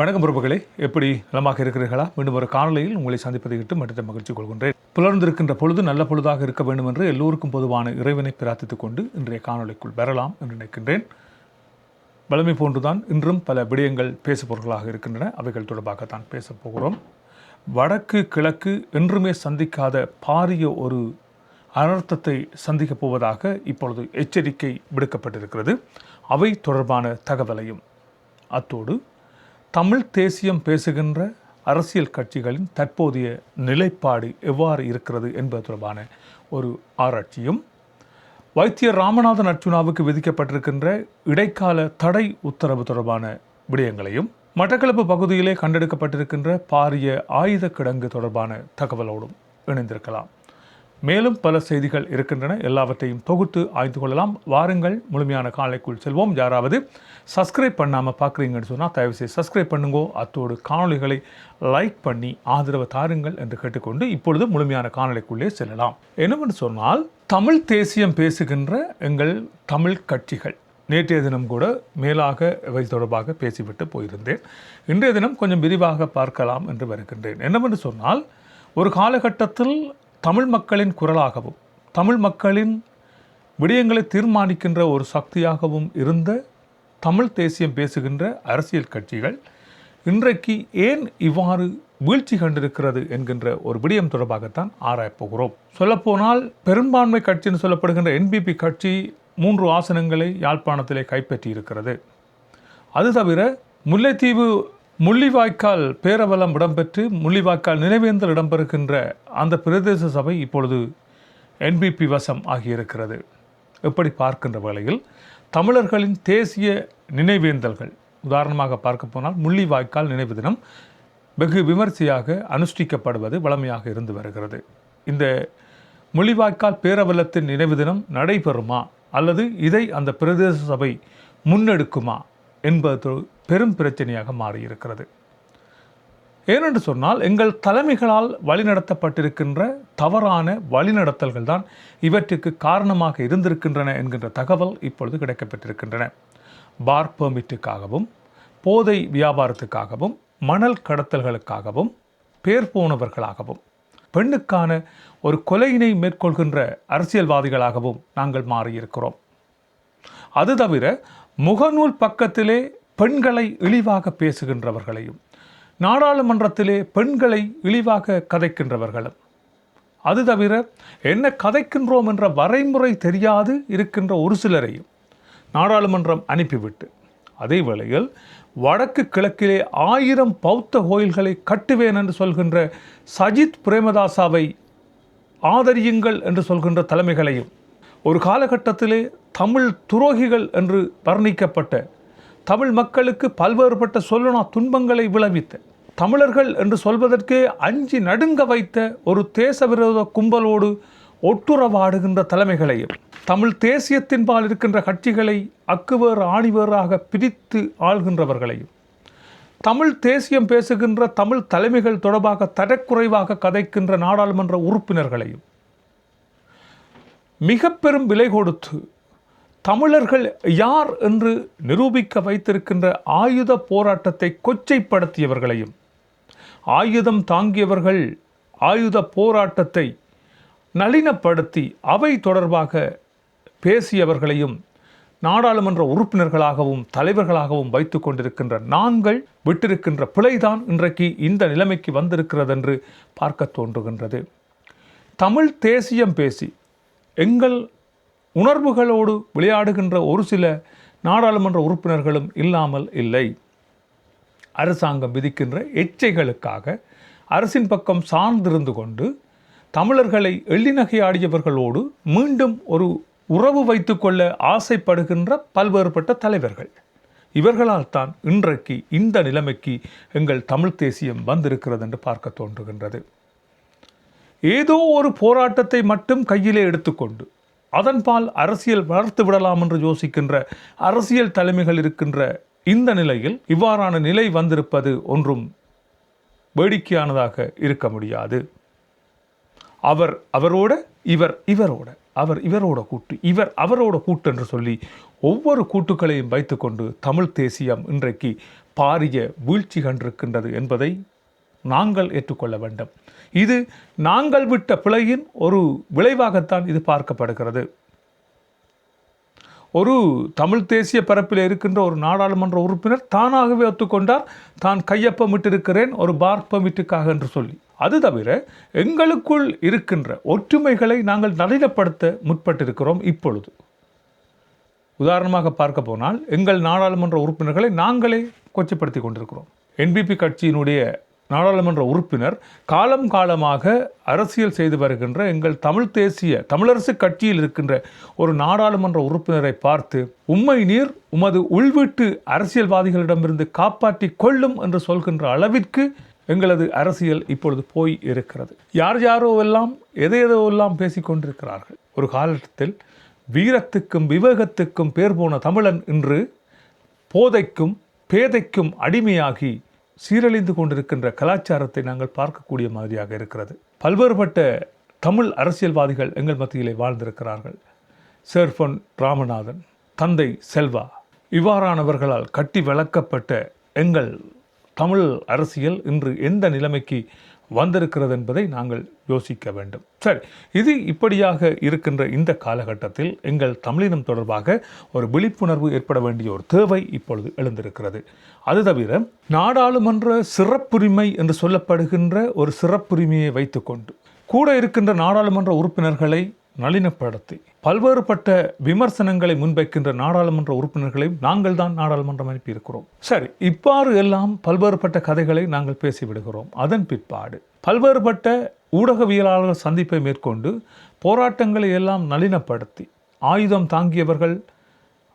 வணக்கம் பிரபுகளே எப்படி நலமாக இருக்கிறீர்களா? மீண்டும் ஒரு காணொலியில் உங்களை சந்திப்பதை விட்டு மற்ற மகிழ்ச்சி கொள்கின்றேன். புலர்ந்திருக்கின்ற பொழுது நல்ல பொழுதாக இருக்க வேண்டும் என்று எல்லோருக்கும் பொதுவான இறைவனை பிரார்த்தித்துக் கொண்டு இன்றைய காணொலிக்குள் வரலாம் என்று நினைக்கின்றேன். வலிமை போன்றுதான் இன்றும் பல விடயங்கள் பேசுபவர்களாக இருக்கின்றன. அவைகள் தொடர்பாகத்தான் பேசப் போகிறோம். வடக்கு கிழக்கு என்றுமே சந்திக்காத பாரிய ஒரு அனர்த்தத்தை சந்திக்கப் போவதாக இப்பொழுது எச்சரிக்கை விடுக்கப்பட்டிருக்கிறது. அவை தொடர்பான தகவலையும் அத்தோடு தமிழ் தேசியம் பேசுகின்ற அரசியல் கட்சிகளின் தற்போதைய நிலைப்பாடு எவ்வாறு இருக்கிறது என்பது தொடர்பான ஒரு ஆராய்ச்சியும் வைத்தியர் ராமநாதன் அர்ஜுனாவுக்கு விதிக்கப்பட்டிருக்கின்ற இடைக்கால தடை உத்தரவு தொடர்பான விடயங்களையும் மட்டக்களப்பு பகுதியிலே கண்டெடுக்கப்பட்டிருக்கின்ற பாரிய ஆயுத கிடங்கு தொடர்பான தகவலோடும் இணைந்திருக்கலாம். மேலும் பல செய்திகள் இருக்கின்றன. எல்லாவற்றையும் தொகுத்து ஆய்ந்து கொள்ளலாம். வாருங்கள். முழுமையான காலைக்குள் செல்வோம். யாராவது சப்ஸ்கிரைப் பண்ணாமல் பார்க்குறீங்கன்னு சொன்னால் தயவுசெய்து சப்ஸ்கிரைப் பண்ணுங்கோ. அத்தோடு காணொளிகளை லைக் பண்ணி ஆதரவு தாருங்கள் என்று கேட்டுக்கொண்டு இப்பொழுது முழுமையான காணொலிக்குள்ளே செல்லலாம். என்னவென்று சொன்னால் தமிழ் தேசியம் பேசுகின்ற எங்கள் தமிழ் கட்சிகள். நேற்றைய தினம் கூட மேலாக இவை தொடர்பாக பேசிவிட்டு போயிருந்தேன். இன்றைய தினம் கொஞ்சம் விரிவாக பார்க்கலாம் என்று வருகின்றேன். என்னவென்று சொன்னால் ஒரு காலகட்டத்தில் தமிழ் மக்களின் குரலாகவும் தமிழ் மக்களின் விடயங்களை தீர்மானிக்கின்ற ஒரு சக்தியாகவும் இருந்த தமிழ் தேசியம் பேசுகின்ற அரசியல் கட்சிகள் இன்றைக்கு ஏன் இவ்வாறு வீழ்ச்சி கண்டிருக்கிறது என்கின்ற ஒரு விடயம் தொடர்பாகத்தான் ஆராயப்போகிறோம் சொல்லப்போனால் பெரும்பான்மை கட்சின்னு சொல்லப்படுகின்ற என்பிபி கட்சி மூன்று ஆசனங்களை யாழ்ப்பாணத்திலே கைப்பற்றி இருக்கிறது அது தவிர முல்லைத்தீவு முள்ளிவாய்க்கால் பேரவலம் இடம்பெற்று முள்ளிவாய்க்கால் நினைவேந்தல் இடம்பெறுகின்ற அந்த பிரதேச சபை இப்பொழுது என்பிபி வசம் ஆகியிருக்கிறது. எப்படி பார்க்கின்ற வேளையில் தமிழர்களின் தேசிய நினைவேந்தல்கள் உதாரணமாக பார்க்க போனால் முள்ளிவாய்க்கால் நினைவு தினம் வெகு விமர்சையாக அனுஷ்டிக்கப்படுவது வளமையாக இருந்து வருகிறது. இந்த முள்ளிவாய்க்கால் பேரவலத்தின் நினைவு தினம் நடைபெறுமா அல்லது இதை அந்த பிரதேச சபை முன்னெடுக்குமா என்பது பெரும் பிரச்சனையாக மாறியிருக்கிறது. ஏனென்று சொன்னால் எங்கள் தலைமைகளால் வழிநடத்தப்பட்டிருக்கின்ற தவறான வழிநடத்தல்கள் தான் இவற்றுக்கு காரணமாக இருந்திருக்கின்றன என்கின்ற தகவல் இப்பொழுது கிடைக்கப்பட்டிருக்கின்றன. பார் பெர்மிட்டுக்காகவும் போதை வியாபாரத்துக்காகவும் மணல் கடத்தல்களுக்காகவும் பேர் போனவர்களாகவும் பெண்ணுக்கான ஒரு கொலையினை மேற்கொள்கின்ற அரசியல்வாதிகளாகவும் நாங்கள் மாறியிருக்கிறோம். அது தவிர முகநூல் பக்கத்திலே பெண்களை இழிவாக பேசுகின்றவர்களையும் நாடாளுமன்றத்திலே பெண்களை இழிவாக கதைக்கின்றவர்களும். அது தவிர என்ன கதைக்கின்றோம் என்ற வரைமுறை தெரியாது இருக்கின்ற ஒரு சிலரையும் நாடாளுமன்றம் அனுப்பிவிட்டு அதே வேளையில் வடக்கு கிழக்கிலே ஆயிரம் பௌத்த கோயில்களை கட்டுவேன் என்று சொல்கின்ற சஜித் பிரேமதாசாவை ஆதரியுங்கள் என்று சொல்கின்ற தலைமைகளையும் ஒரு காலகட்டத்திலே தமிழ் துரோகிகள் என்று வர்ணிக்கப்பட்ட தமிழ் மக்களுக்கு பல்வேறுபட்ட சொல்லுனா துன்பங்களை விளைவித்த. தமிழர்கள் என்று சொல்வதற்கே அஞ்சி நடுங்க வைத்த ஒரு தேச விரோத கும்பலோடு ஒட்டுறவாடுகின்ற தலைமைகளையும் தமிழ் தேசியத்தின்பால் இருக்கின்ற கட்சிகளை அக்குவேறு ஆணிவேறாக பிரித்து ஆள்கின்றவர்களையும் தமிழ் தேசியம் பேசுகின்ற தமிழ் தலைமைகள் தொடர்பாக தரக்குறைவாக கதைக்கின்ற நாடாளுமன்ற உறுப்பினர்களையும் மிக பெரும் விலை கொடுத்து தமிழர்கள் யார் என்று நிரூபிக்க வைத்திருக்கின்ற ஆயுத போராட்டத்தை கொச்சைப்படுத்தியவர்களையும் ஆயுதம் தாங்கியவர்கள் ஆயுத போராட்டத்தை நளினப்படுத்தி அவை தொடர்பாக பேசியவர்களையும் நாடாளுமன்ற உறுப்பினர்களாகவும் தலைவர்களாகவும் வைத்து கொண்டிருக்கின்ற நாங்கள் விட்டிருக்கின்ற பிழைதான் இன்றைக்கு இந்த நிலைமைக்கு வந்திருக்கிறது என்று பார்க்க தோன்றுகின்றது. தமிழ் தேசியம் பேசி எங்கள் உணர்வுகளோடு விளையாடுகின்ற ஒரு சில நாடாளுமன்ற உறுப்பினர்களும் இல்லாமல் இல்லை. அரசாங்கம் விதிக்கின்ற எச்சைகளுக்காக அரசின் பக்கம் சார்ந்திருந்து கொண்டு தமிழர்களை எள்ளிநகையாடியவர்களோடு மீண்டும் ஒரு உறவு வைத்துக்கொள்ள ஆசைப்படுகின்ற பல்வேறுபட்ட தலைவர்கள். இவர்களால் தான் இன்றைக்கு இந்த நிலைமைக்கு எங்கள் தமிழ் தேசியம் வந்திருக்கிறது என்று பார்க்க தோன்றுகின்றது. ஏதோ ஒரு போராட்டத்தை மட்டும் கையிலே எடுத்துக்கொண்டு அதன்பால் அரசியல் வளர்த்து விடலாம் என்று யோசிக்கின்ற அரசியல் தலைமைகள் இருக்கின்ற இந்த நிலையில் இவ்வாறான நிலை வந்திருப்பது ஒன்றும் வேடிக்கையானதாக இருக்க முடியாது. அவர் அவரோட இவர் இவரோட அவர் இவரோட கூட்டு இவர் அவரோட கூட்டு என்று சொல்லி ஒவ்வொரு கூட்டுக்களையும் வைத்துக்கொண்டு தமிழ் தேசியம் இன்றைக்கு பாரிய வீழ்ச்சி கண்டிருக்கின்றது என்பதை நாங்கள் ஏற்றுக்கொள்ள வேண்டும். இது நாங்கள் விட்ட பிழையின் ஒரு விளைவாகத்தான் இது பார்க்கப்படுகிறது. ஒரு தமிழ் தேசிய பரப்பில் இருக்கின்ற ஒரு நாடாளுமன்ற உறுப்பினர் தானாகவே ஒத்துக்கொண்டார். தான் கையப்பமிட்டிருக்கிறேன் ஒரு பார்ப்பமிட்டுக்காக என்று சொல்லி. அது தவிர எங்களுக்குள் இருக்கின்ற ஒற்றுமைகளை நாங்கள் நளினப்படுத்த முற்பட்டிருக்கிறோம் இப்பொழுது. உதாரணமாக பார்க்க போனால் எங்கள் நாடாளுமன்ற உறுப்பினர்களை நாங்களே கொச்சப்படுத்தி கொண்டிருக்கிறோம். என்பிபி கட்சியினுடைய நாடாளுமன்ற உறுப்பினர் காலம் காலமாக அரசியல் செய்து வருகின்ற எங்கள் தமிழ் தேசிய தமிழரசு கட்சியில் இருக்கின்ற ஒரு நாடாளுமன்ற உறுப்பினரை பார்த்து உம்மை நீர் உமது உள்வீட்டு அரசியல்வாதிகளிடமிருந்து காப்பாற்றி கொள்ளும் என்று சொல்கின்ற அளவிற்கு எங்களது அரசியல் இப்பொழுது போய் இருக்கிறது. யார் யாரோ எல்லாம் எதை எதோ எல்லாம் பேசி கொண்டிருக்கிறார்கள். ஒரு காலத்தில் வீரத்துக்கும் விவேகத்துக்கும் பேர் போன தமிழன் இன்று போதைக்கும் பேதைக்கும் அடிமையாகி சீரழிந்து கொண்டிருக்கின்ற கலாச்சாரத்தை நாங்கள் பார்க்கக்கூடிய மாதிரியாக இருக்கிறது. பல்வேறுபட்ட தமிழ் அரசியல்வாதிகள் எங்கள் மத்தியிலே வாழ்ந்திருக்கிறார்கள். சேர்ஃபன் ராமநாதன் தந்தை செல்வா இவ்வாறானவர்களால் கட்டி விளக்கப்பட்ட எங்கள் தமிழ் அரசியல் இன்று எந்த நிலைமைக்கு வந்திருக்கிறது என்பதை நாங்கள் யோசிக்க வேண்டும். சரி இது இப்படியாக இருக்கின்ற இந்த காலகட்டத்தில் எங்கள் தமிழினம் தொடர்பாக ஒரு விழிப்புணர்வு ஏற்பட வேண்டிய ஒரு தேவை இப்பொழுது எழுந்திருக்கிறது. அது தவிர நாடாளுமன்ற சிறப்புரிமை என்று சொல்லப்படுகின்ற ஒரு சிறப்புரிமையை வைத்துக்கொண்டு கூட இருக்கின்ற நாடாளுமன்ற உறுப்பினர்களை நளினப்படுத்தி பல்வேறுபட்ட விமர்சனங்களை முன்வைக்கின்ற நாடாளுமன்ற உறுப்பினர்களையும் நாங்கள் தான் நாடாளுமன்றம் அனுப்பியிருக்கிறோம். சரி இவ்வாறு எல்லாம் பல்வேறுபட்ட கதைகளை நாங்கள் பேசிவிடுகிறோம். அதன் பிற்பாடு பல்வேறுபட்ட ஊடகவியலாளர்கள் சந்திப்பை மேற்கொண்டு போராட்டங்களை எல்லாம் நளினப்படுத்தி ஆயுதம் தாங்கியவர்கள்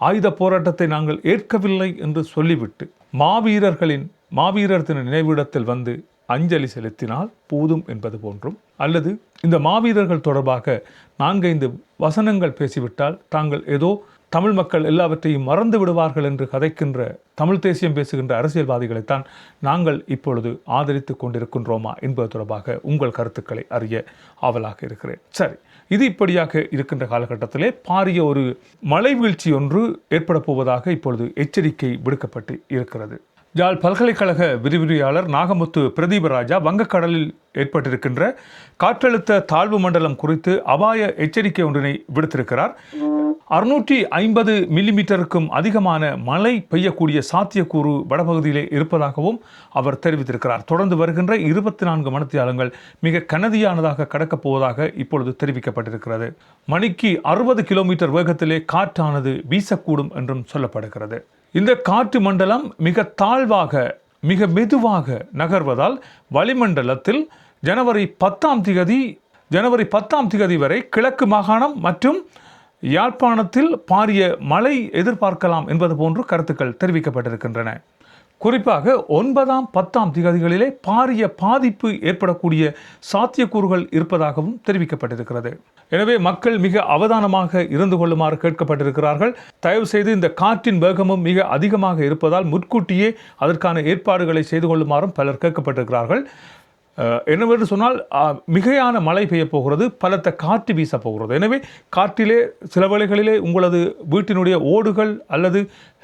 ஆயுத போராட்டத்தை நாங்கள் ஏற்கவில்லை என்று சொல்லிவிட்டு மாவீரர்களின் மாவீரர் தின நினைவிடத்தில் வந்து அஞ்சலி செலுத்தினால் போதும் என்பது போன்றும் அல்லது இந்த மாவீரர்கள் தொடர்பாக நான்கைந்து வசனங்கள் பேசிவிட்டால் தாங்கள் ஏதோ தமிழ் மக்கள் எல்லாவற்றையும் மறந்து விடுவார்கள் என்று கதைக்கின்ற தமிழ் தேசியம் பேசுகின்ற அரசியல்வாதிகளைத்தான் நாங்கள் இப்பொழுது ஆதரித்து கொண்டிருக்கின்றோமா என்பது தொடர்பாக உங்கள் கருத்துக்களை அறிய ஆவலாக இருக்கிறேன். சரி இது இப்படியாக இருக்கின்ற காலகட்டத்திலே பாரிய ஒரு மழை வீழ்ச்சி ஒன்று ஏற்பட போவதாக இப்பொழுது எச்சரிக்கை விடுக்கப்பட்டு இருக்கிறது. யாழ் பல்கலைக்கழக விரிவுரையாளர் நாகமுத்து பிரதீபராஜா வங்கக்கடலில் ஏற்பட்டிருக்கின்ற காற்றழுத்த தாழ்வு மண்டலம் குறித்து அபாய எச்சரிக்கை ஒன்றினை விடுத்திருக்கிறார். அறுநூற்றி ஐம்பது மில்லிமீட்டருக்கும் அதிகமான மழை பெய்யக்கூடிய சாத்தியக்கூறு வடபகுதியிலே இருப்பதாகவும் அவர் தெரிவித்திருக்கிறார். தொடர்ந்து வருகின்ற இருபத்தி நான்கு மணித்தியாலங்கள் மிக கனதியானதாக கடக்கப் போவதாக இப்பொழுது தெரிவிக்கப்பட்டிருக்கிறது. மணிக்கு அறுபது கிலோமீட்டர் வேகத்திலே காற்றானது வீசக்கூடும் என்றும் சொல்லப்படுகிறது. இந்த காற்று மண்டலம் மிக தாழ்வாக மிக மெதுவாக நகர்வதால் வளிமண்டலத்தில் ஜனவரி பத்தாம் திகதி ஜனவரி பத்தாம் திகதி வரை கிழக்கு மாகாணம் மற்றும் யாழ்ப்பாணத்தில் பாரிய மழை எதிர்பார்க்கலாம் என்பது போன்று கருத்துக்கள் தெரிவிக்கப்பட்டிருக்கின்றன. குறிப்பாக ஒன்பதாம் பத்தாம் திகதிகளிலே பாரிய பாதிப்பு ஏற்படக்கூடிய சாத்தியக்கூறுகள் இருப்பதாகவும் தெரிவிக்கப்பட்டிருக்கிறது. எனவே மக்கள் மிக அவதானமாக இருந்து கொள்ளுமாறு கேட்கப்பட்டிருக்கிறார்கள். தயவு செய்து இந்த காற்றின் வேகமும் மிக அதிகமாக இருப்பதால் முன்கூட்டியே அதற்கான ஏற்பாடுகளை செய்து கொள்ளுமாறும் பலர் கேட்கப்பட்டிருக்கிறார்கள். என்னவென்று சொன்னால் மிகையான மழை பெய்ய போகிறது பலத்த காற்று வீச போகிறது. எனவே காற்றிலே சில வேளைகளிலே உங்களது வீட்டினுடைய ஓடுகள் அல்லது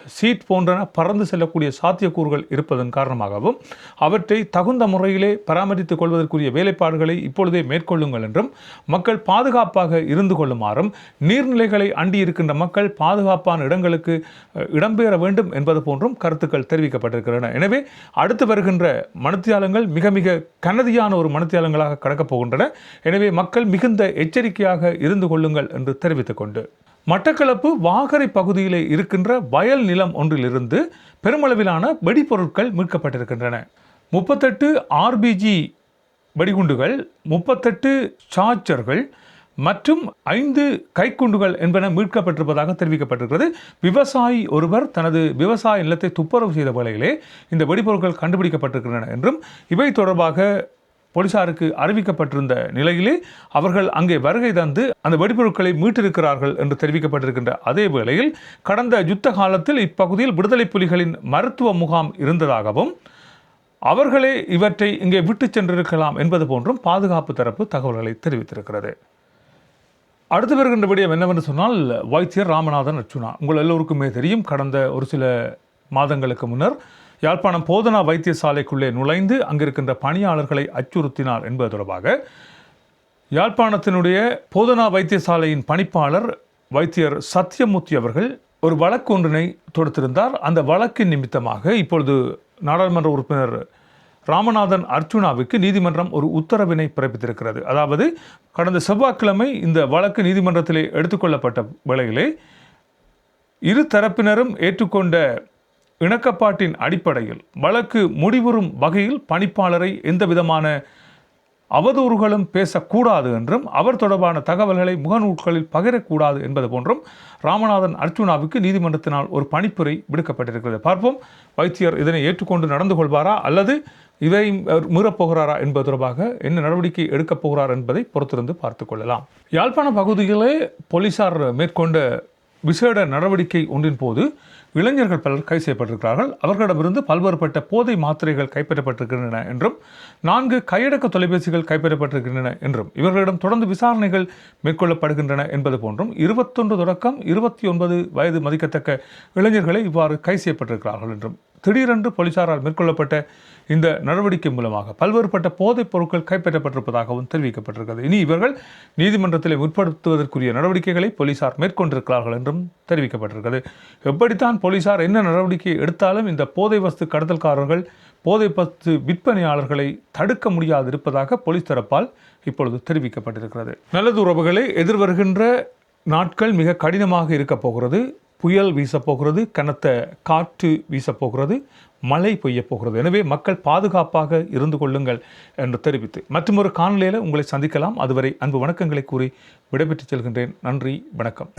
சீட் போன்றன பறந்து செல்லக்கூடிய சாத்தியக்கூறுகள் இருப்பதன் காரணமாகவும் அவற்றை தகுந்த முறையிலே பராமரித்துக் கொள்வதற்குரிய வேலைப்பாடுகளை இப்பொழுதே மேற்கொள்ளுங்கள் என்றும் மக்கள் பாதுகாப்பாக இருந்து கொள்ளுமாறும் நீர்நிலைகளை அண்டி இருக்கின்ற மக்கள் பாதுகாப்பான இடங்களுக்கு இடம்பெற வேண்டும் என்பது போன்றும் கருத்துக்கள் தெரிவிக்கப்பட்டிருக்கின்றன. எனவே அடுத்து வருகின்ற மனத்தியாலங்கள் மிக மிக கனதியான ஒரு மனத்தியாலங்களாக கடக்கப் போகின்றன எனவே மக்கள் மிகுந்த எச்சரிக்கையாக இருந்து கொள்ளுங்கள் என்று தெரிவித்துக் கொண்டு மட்டக்களப்பு வாகரை பகுதியிலே இருக்கின்ற வயல் நிலம் ஒன்றிலிருந்து பெருமளவிலான வெடிபொருட்கள் மீட்கப்பட்டிருக்கின்றன. முப்பத்தெட்டு ஆர்பிஜி வெடிகுண்டுகள் முப்பத்தெட்டு சார்ஜர்கள் மற்றும் ஐந்து கைக்குண்டுகள் என்பன மீட்கப்பட்டிருப்பதாக தெரிவிக்கப்பட்டிருக்கிறது. விவசாயி ஒருவர் தனது விவசாய நிலத்தை துப்புரவு செய்த வேளையிலே இந்த வெடிபொருட்கள் கண்டுபிடிக்கப்பட்டிருக்கின்றன என்றும் இவை தொடர்பாக போலீசாருக்கு அறிவிக்கப்பட்டிருந்த நிலையிலே அவர்கள் அங்கே வருகை தந்து அந்த வெடிபொருட்களை மீட்டிருக்கிறார்கள் என்று தெரிவிக்கப்பட்டிருக்கின்ற அதே வேளையில் கடந்த யுத்த காலத்தில் இப்பகுதியில் விடுதலை புலிகளின் மருத்துவ முகாம் இருந்ததாகவும் அவர்களே இவற்றை இங்கே விட்டுச் சென்றிருக்கலாம் என்பது போன்றும் பாதுகாப்பு தரப்பு தகவல்களை தெரிவித்திருக்கிறது. அடுத்து வருகின்ற விடயம் என்னவென்று சொன்னால் வைத்தியர் ராமநாதன் அர்ச்சுனா உங்கள் எல்லோருக்குமே தெரியும் கடந்த ஒரு சில மாதங்களுக்கு முன்னர் யாழ்ப்பாணம் போதனா வைத்தியசாலைக்குள்ளே நுழைந்து அங்கிருக்கின்ற பணியாளர்களை அச்சுறுத்தினார் என்பது தொடர்பாக யாழ்ப்பாணத்தினுடைய போதனா வைத்தியசாலையின் பணிப்பாளர் வைத்தியர் சத்யமூர்த்தி அவர்கள் ஒரு வழக்கு ஒன்றினை தொடுத்திருந்தார். அந்த வழக்கின் நிமித்தமாக இப்பொழுது நாடாளுமன்ற உறுப்பினர் ராமநாதன் அர்ச்சுனாவுக்கு நீதிமன்றம் ஒரு உத்தரவினை பிறப்பித்திருக்கிறது. அதாவது கடந்த செவ்வாய்க்கிழமை இந்த வழக்கு நீதிமன்றத்திலே எடுத்துக்கொள்ளப்பட்ட வேளையிலே இரு தரப்பினரும் ஏற்றுக்கொண்ட இணக்கப்பாட்டின் அடிப்படையில் வழக்கு முடிவுறும் வகையில் பணிப்பாளரை எந்த விதமான அவதூறுகளும் பேசக்கூடாது என்றும் அவர் தொடர்பான தகவல்களை முகநூல்களில் பகிரக்கூடாது என்பது போன்றும் ராமநாதன் அர்ச்சுனாவுக்கு நீதிமன்றத்தினால் ஒரு பணிப்புரை விடுக்கப்பட்டிருக்கிறது. பார்ப்போம் வைத்தியர் இதனை ஏற்றுக்கொண்டு நடந்து கொள்வாரா அல்லது இதை மீறப்போகிறாரா என்பது தொடர்பாக என்ன நடவடிக்கை எடுக்கப் போகிறார் என்பதை பொறுத்திருந்து பார்த்து கொள்ளலாம். யாழ்ப்பாண பகுதியிலே போலீசார் மேற்கொண்ட விசேட நடவடிக்கை ஒன்றின் போது இளைஞர்கள் பலர் கைது செய்யப்பட்டிருக்கிறார்கள். அவர்களிடமிருந்து பல்வேறுபட்ட போதை மாத்திரைகள் கைப்பற்றப்பட்டிருக்கின்றன என்றும் நான்கு கையடக்க தொலைபேசிகள் கைப்பற்றப்பட்டிருக்கின்றன என்றும் இவர்களிடம் தொடர்ந்து விசாரணைகள் மேற்கொள்ளப்படுகின்றன என்பது போன்றும் இருபத்தொன்று தொடக்கம் இருபத்தி ஒன்பது வயது மதிக்கத்தக்க இளைஞர்களை இவ்வாறு கைது செய்யப்பட்டிருக்கிறார்கள் என்றும் திடீரென்று போலீசாரால் மேற்கொள்ளப்பட்ட இந்த நடவடிக்கை மூலமாக பல்வேறுபட்ட போதைப் பொருட்கள் கைப்பற்றப்பட்டிருப்பதாகவும் தெரிவிக்கப்பட்டிருக்கிறது. இனி இவர்கள் நீதிமன்றத்தில் முற்படுத்துவதற்குரிய நடவடிக்கைகளை போலீசார் மேற்கொண்டிருக்கிறார்கள் என்றும் தெரிவிக்கப்பட்டிருக்கிறது. எப்படித்தான் போலீசார் என்ன நடவடிக்கை எடுத்தாலும் இந்த போதை வஸ்து கடத்தல்காரர்கள் போதை வஸ்து விற்பனையாளர்களை தடுக்க முடியாது இருப்பதாக போலீஸ் தரப்பால் இப்பொழுது தெரிவிக்கப்பட்டிருக்கிறது. நல்லது உறவுகளை எதிர்வருகின்ற நாட்கள் மிக கடினமாக இருக்கப் போகிறது. புயல் வீசப்போகிறது கனத்த காற்று வீசப்போகிறது மழை பெய்யப் போகிறது. எனவே மக்கள் பாதுகாப்பாக இருந்து கொள்ளுங்கள் என்று தெரிவித்து மற்றொரு காணொலியில் உங்களை சந்திக்கலாம். அதுவரை அன்பு வணக்கங்களை கூறி விடைபெற்றுச் செல்கின்றேன். நன்றி வணக்கம்.